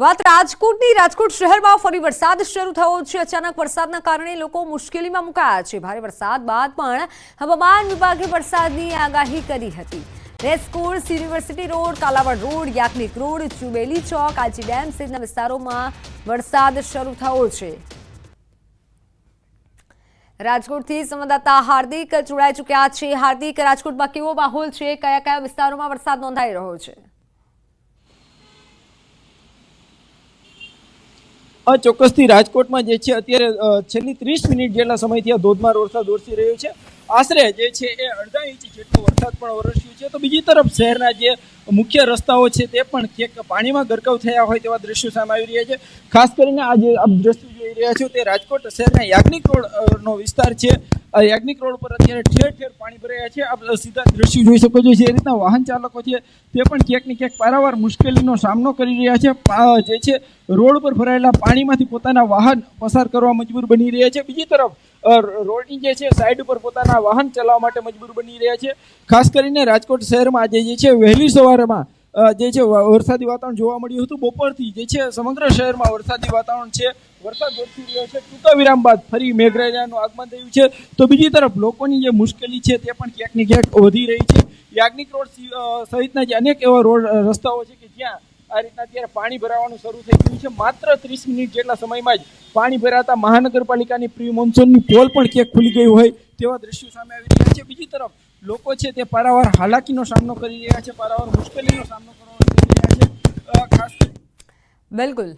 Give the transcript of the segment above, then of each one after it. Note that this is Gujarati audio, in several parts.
વાત રાજકોટની, રાજકોટ શહેરમાં ફરી વરસાદ શરૂ થયો છે. અચાનક વરસાદના કારણે લોકો મુશ્કેલીમાં મુકાયા છે. ભારે વરસાદ બાદ પણ હવામાન વિભાગે વરસાદની આગાહી કરી હતી. Racecourse university road, Kalavad road Yagnik road, Chubeli chowk, Aji dam સહિતના વિસ્તારોમાં વરસાદ શરૂ થયો છે. રાજકોટથી સંવાદદાતા હાર્દિક જોડાઈ ચૂક્યા છે. હાર્દિક, રાજકોટમાં કેવો માહોલ છે? કયા કયા વિસ્તારોમાં વરસાદ નોંધાઈ રહ્યો છે? ચોક્કસથી રાજકોટમાં જે છે અત્યારે છેલ્લી ત્રીસ મિનિટ જેટલા સમયથી આ ધોધમાર વરસાદ વરસી રહ્યો છે. આશરે જે છે એ અડધા ઇંચ જેટલો વરસાદ પણ વરસ્યો છે. તો બીજી તરફ શહેરના જે મુખ્ય રસ્તાઓ છે તે પણ ક્યાંક પાણીમાં ગરકાવ થયા હોય તેવા દ્રશ્યો સામે આવી રહ્યા છે. ખાસ કરીને આ જે દ્રશ્યો જોઈ રહ્યા છો તે રાજકોટ શહેરના યાજ્ઞિક રોડનો વિસ્તાર છે. આ યાજ્ઞિક રોડ પર અત્યારે ઠેર ઠેર પાણી ભરાયા છે. આપ સીધા દ્રશ્યો જોઈ શકો છો જે રીતના વાહન ચાલકો છે તે પણ ક્યાંક ને ક્યાંક પારાવાર મુશ્કેલીનો સામનો કરી રહ્યા છે. જે છે, રોડ પર ભરાયેલા પાણીમાંથી પોતાના વાહન પસાર કરવા મજબૂર બની રહ્યા છે. બીજી તરફ રોડની જે છે, સાઈડ ઉપર પોતાના વાહન ચલાવવા માટે મજબૂર બની રહ્યા છે. ખાસ કરીને રાજકોટ શહેરમાં આજે જે છે, વહેલી સવારમાં જે છે વરસાદી વાતાવરણ જોવા મળ્યું હતું. બપોરથી જે છે, સમગ્ર શહેરમાં વરસાદી વાતાવરણ છે. વરસાદ વરસી રહ્યો છે. ટૂંકા વિરામ બાદ ફરી મેઘરાજાનું આગમન થયું છે. તો બીજી તરફ લોકોની જે મુશ્કેલી છે તે પણ ક્યાંક ને ક્યાંક વધી રહી છે. યાજ્ઞિક રોડ સહિતના જે અનેક એવા રોડ રસ્તાઓ છે કે જ્યાં આ રીતના અત્યારે પાણી ભરાવાનું શરૂ થઈ ગયું છે. માત્ર ત્રીસ મિનિટ જેટલા સમયમાં જ પાણી ભરાતા મહાનગરપાલિકાની પ્રી મોન્સૂનની પોલ પણ ક્યાંક ખુલી ગઈ હોય તેવા દ્રશ્યો સામે આવી રહ્યા છે. બીજી તરફ લોકો છે તે પારાવાર હાલાકીનો સામનો કરી રહ્યા છે. પારાવાર મુશ્કેલીનો સામનો કરવાનો કરી રહ્યા છે. ખાસ બિલકુલ.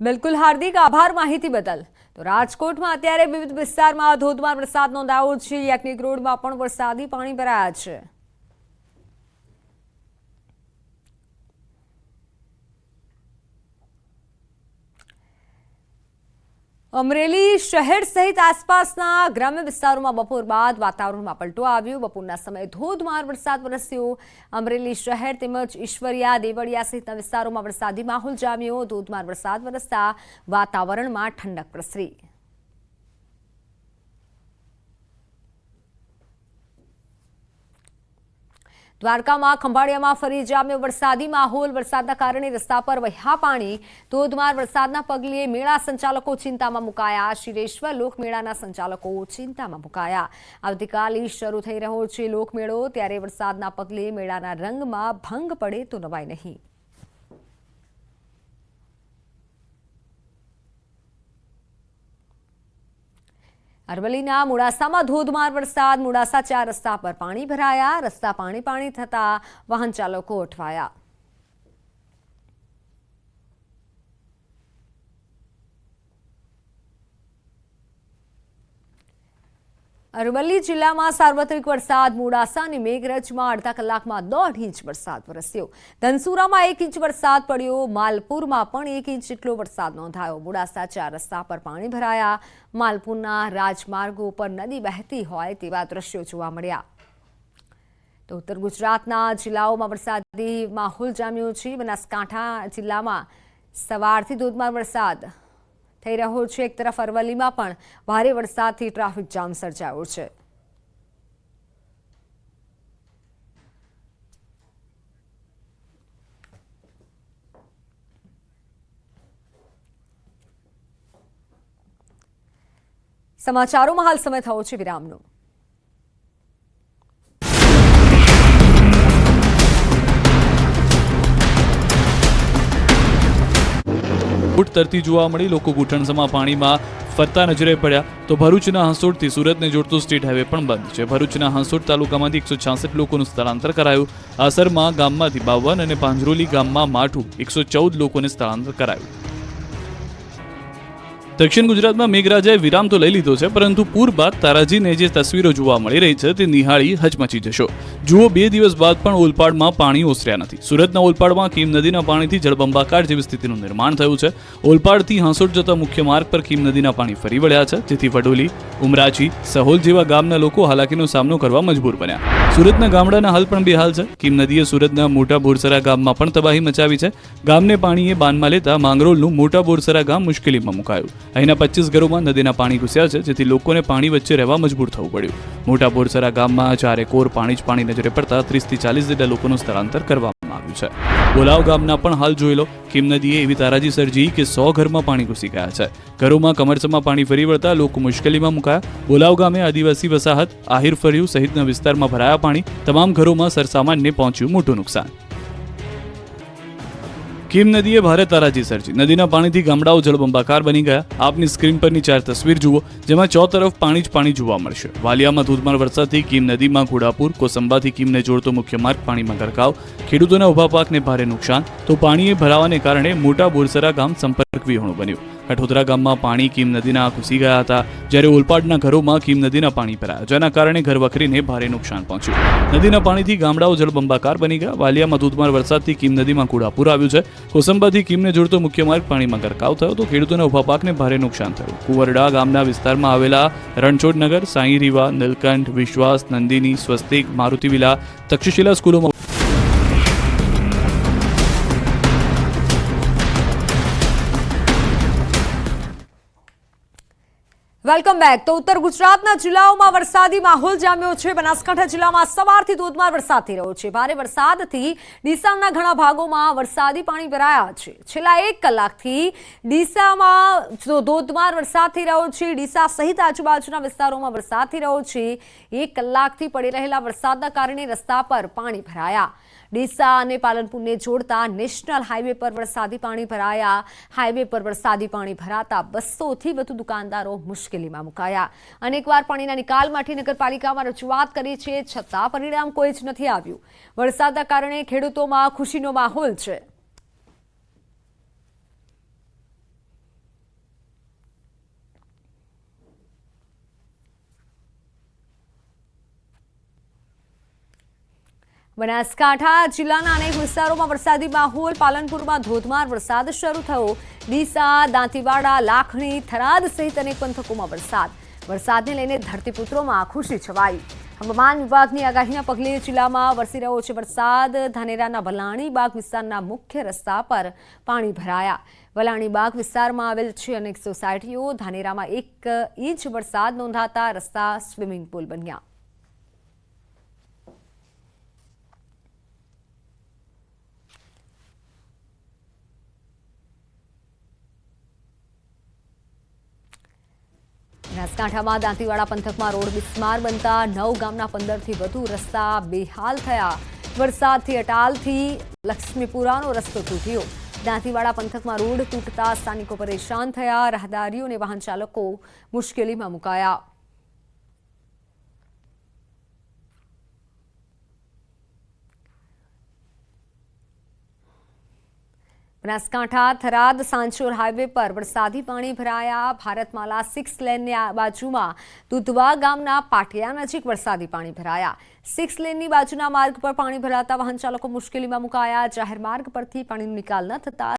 બિલકુલ હાર્દિક આભાર માહિતી બદલ. તો રાજકોટમાં અત્યારે વિવિધ વિસ્તારમાં ધોધમાર વરસાદ નોંધાયો છે. યાજ્ઞિક રોડમાં પણ વરસાદી પાણી ભરાયા છે. અમરેલી શહેર સહિત આસપાસના ગ્રામ્ય વિસ્તારોમાં બપોર બાદ વાતાવરણમાં પલટો આવ્યો. બપોરના સમયે ધોધમાર વરસાદ વરસ્યો. અમરેલી શહેર તેમજ ઈશ્વરિયા, દેવળિયા સહિતના વિસ્તારોમાં વરસાદી માહોલ જામ્યો. ધોધમાર વરસાદ વરસતા વાતાવરણમાં ઠંડક પ્રસરી. દ્વારકામાં, ખંભાળિયામાં ફરી જામ્યો વરસાદી માહોલ. વરસાદના કારણે રસ્તા પર વહ્યા પાણી, ધોધમાર વરસાદના પગલે મેળા સંચાલકો ચિંતામાં મુકાયા. શિરેશ્વર લોકમેળાના સંચાલકો ચિંતામાં મુકાયા. આવતીકાલે શરૂ થઈ રહ્યો છે લોકમેળો. ત્યારે વરસાદના પગલે મેળાના રંગમાં ભંગ પડે તો નવાય નહીં. અરવલ્લીના મોડાસામાં ધોધમાર વરસાદ, મોડાસા ચાર રસ્તા પર પાણી ભરાયા, રસ્તા પાણી પાણી થતા વાહન ચાલકો અટવાયા અરવલ્લી જિલ્લામાં સાર્વત્રિક વરસાદ મોડાસા અને મેઘરજમાં અડધા કલાકમાં દોઢ ઇંચ વરસાદ વરસ્યો. ધનસુરામાં એક ઇંચ વરસાદ પડ્યો. માલપુરમાં પણ એક ઇંચ જેટલો વરસાદ નોંધાયો. મોડાસા ચાર રસ્તા પર પાણી ભરાયા. માલપુરના રાજમાર્ગો પર નદી વહેતી હોય તેવા દ્રશ્યો જોવા મળ્યા. તો ઉત્તર ગુજરાતના જિલ્લાઓમાં વરસાદી માહોલ જામ્યો છે. બનાસકાંઠા જિલ્લામાં સવારથી ધોધમાર વરસાદ થઈ રહ્યો છે. એક તરફ અરવલ્લીમાં પણ ભારે વરસાદથી ટ્રાફિક જામ સર્જાયો છે. સમાચારોમાં હાલ સમય થયો છે વિરામનો. ફૂટ તરતી જોવા મળી. લોકો ઘૂંટણસમાં પાણીમાં ફરતા નજરે પડ્યા. તો ભરૂચના હંસોડથી સુરતને જોડતો સ્ટેટ હાઈવે પણ બંધ છે. ભરૂચના હંસોડ તાલુકામાંથી એકસો છાસઠ લોકોનું સ્થળાંતર કરાયું. આસરમાં ગામમાંથી બાવન અને પાંજરોલી ગામમાં માઠું એકસો ચૌદ લોકોને સ્થળાંતર કરાયું. દક્ષિણ ગુજરાતમાં મેઘરાજાએ વિરામ તો લઈ લીધો છે, પરંતુ પૂર બાદ તારાજીને જે તસવીરો જોવા મળી રહી છે, તે નિહાળી હચમચી જશો. જુઓ, બે દિવસ બાદ પણ ઓલપાડમાં પાણી ઓસર્યા નથી. સુરતના ઓલપાડમાં કીમ નદીના પાણીથી જળબંબાકાર જેવી સ્થિતિનું નિર્માણ થયું છે. ઓલપાડથી હાંસોડ જતા મુખ્ય માર્ગ પર કીમ નદીના પાણી ફરી વળ્યા છે, જેથી વડોલી ઉમરાચી સહોલ જેવા ગામના લોકો હાલાકીનો સામનો કરવા મજબૂર બન્યા. સુરતના ગામડાના હાલ પણ બેહાલ છે. કીમ નદીએ સુરતના મોટા બોરસરા ગામમાં પણ તબાહી મચાવી છે. ગામને પાણીએ બાનમાં લેતા માંગરોળનું મોટા બોરસરા ગામ મુશ્કેલીમાં મુકાયું. અહીંના પચીસ ઘરોમાં નદીના પાણી ઘૂસ્યા છે, જેથી લોકોને પાણી વચ્ચે રહેવા મજબૂર થવું પડ્યું. મોટા બોરસરા ગામમાં ચારે કોર પાણી જ પાણી નજરે પડતા ત્રીસથી ચાલીસ જેટલા લોકોનું સ્થળાંતર કરવામાં આવ્યું છે. બોલાવ ગામના પણ હાલ જોઈ લો, કિમ નદીએ એવી તારાજી સર્જી કે સો ઘરમાં પાણી ઘૂસી ગયા છે. ઘરોમાં કમરસમાં પાણી ફરી વળતા લોકો મુશ્કેલીમાં મુકાયા. બોલાવ ગામે આદિવાસી વસાહત આહિર ફર્યું સહિતના વિસ્તારમાં ભરાયા પાણી. તમામ ઘરોમાં સરસામાનને પહોંચ્યું મોટું નુકસાન. કીમ નદીએ ભારે તારાજી સર્જી. નદીના પાણીથી ગામડાઓ જળબંબાકાર બની ગયા. આપની સ્ક્રીન પરની ચાર તસવીર જુઓ, જેમાં ચો તરફ પાણી જ પાણી જોવા મળશે. વાલિયામાં ધોધમાર વરસાદથી કીમ નદીમાં ઘોડાપુર, કોસંબાથી કીમને જોડતો મુખ્ય માર્ગ, પાણીમાં ગરકાવ. ખેડૂતોના ઊભા પાકને ભારે નુકસાન. તો પાણીએ ભરાવાને કારણે મોટા બોરસરા ગામ સંપર્ક વિહોણું બન્યું. કઠોદરા ગામમાં પાણી કીમ નદીના ઘૂસી ગયા હતા. જ્યારે ઓલપાડના ઘરોમાં કીમ નદીના પાણી ભરાયા જેના કારણે ઘર વખરીને ભારે નુકસાન પહોંચ્યું. નદીના પાણીથી ગામડાઓ જળબંબાકાર બની ગયા. વાલિયામાં ધોધમાર વરસાદથી કીમ નદીમાં કુડાપુર આવ્યું છે. કોસંબાથી કીમને જોડતો મુખ્ય માર્ગ પાણીમાં ગરકાવ થયો તો ખેડૂતોના ઊભા પાકને ભારે નુકસાન થયું. કુંવરડા ગામના વિસ્તારમાં આવેલા રણછોડનગર, સાંઈ રીવા, નીલકંઠ, વિશ્વાસ, નંદિની, સ્વસ્તિક મારુતિ વિલા તક્ષશિલા સ્કૂલોમાં વેલકમ બેક. તો ઉત્તર ગુજરાતના જિલ્લાઓમાં વરસાદી માહોલ જામ્યો છે. બનાસકાંઠા જિલ્લામાં સવારથી ધોધમાર વરસાદ થઈ રહ્યો છે. ભારે વરસાદથી ડીસાના ઘણા ભાગોમાં વરસાદી પાણી ભરાયા છે. છેલ્લા એક કલાકથી ડીસામાં ધોધમાર વરસાદ થઈ રહ્યો છે. ડીસા સહિત આજુબાજુના વિસ્તારોમાં વરસાદ થઈ રહ્યો છે. એક કલાકથી પડી રહેલા વરસાદના કારણે રસ્તા પર પાણી ભરાયા. ડીસા અને પાલનપુરને જોડતા નેશનલ હાઈવે પર વરસાદી પાણી ભરાયા. હાઈવે પર વરસાદી પાણી ભરાતા બસોથી વધુ દુકાનદારો મુશ્કેલીમાં મુકાયા. અનેકવાર પાણીના નિકાલ માટે નગરપાલિકામાં રજૂઆત કરી છે, છતાં પરિણામ કોઈ જ નથી આવ્યું. વરસાદના કારણે ખેડૂતોમાં ખુશીનો માહોલ છે. બનાસકાંઠા જિલ્લાના અનેક વિસ્તારોમાં વરસાદી માહોલ, પાલનપુરમાં ધોધમાર વરસાદ શરૂ થયો. ડીસા, દાંતીવાડા, લાખણી, થરાદ સહિત અનેક પંથકોમાં વરસાદ. વરસાદને લઈને ધરતીપુત્રોમાં ખુશી છવાઈ. હવામાન વિભાગની આગાહીના પગલે જિલ્લામાં વરસી રહ્યો છે વરસાદ. ધાનેરાના વલાણી બાગ વિસ્તારના મુખ્ય રસ્તા પર પાણી ભરાયા. વલાણી બાગ વિસ્તારમાં આવેલ છે અનેક સોસાયટીઓ. ધાનેરામાં એક ઇંચ વરસાદ નોંધાતા રસ્તા સ્વિમિંગ પુલ બન્યા. બનાસકાંઠામાં દાંતીવાડા પંથકમાં રોડ બિસ્માર બનતા નવ ગામના પંદરથી વધુ રસ્તા બેહાલ થયા. વરસાદથી અટાલથી લક્ષ્મીપુરાનો રસ્તો તૂટ્યો. દાંતીવાડા પંથકમાં રોડ તૂટતા સ્થાનિકો પરેશાન થયા. રાહદારીઓ અને વાહન ચાલકો મુશ્કેલીમાં મુકાયા. બનાસકાંઠા થરાદ સાંચોર હાઈવે પર વરસાદી પાણી ભરાયા. ભારતમાલા સિક્સ લેનની બાજુમાં દુધવા ગામના પાટિયા નજીક વરસાદી પાણી ભરાયા. સિક્સ લેનની બાજુના માર્ગ પર પાણી ભરાતા વાહન ચાલકો મુશ્કેલીમાં મુકાયા. જાહેર માર્ગ પરથી પાણીનો નિકાલ ન થતા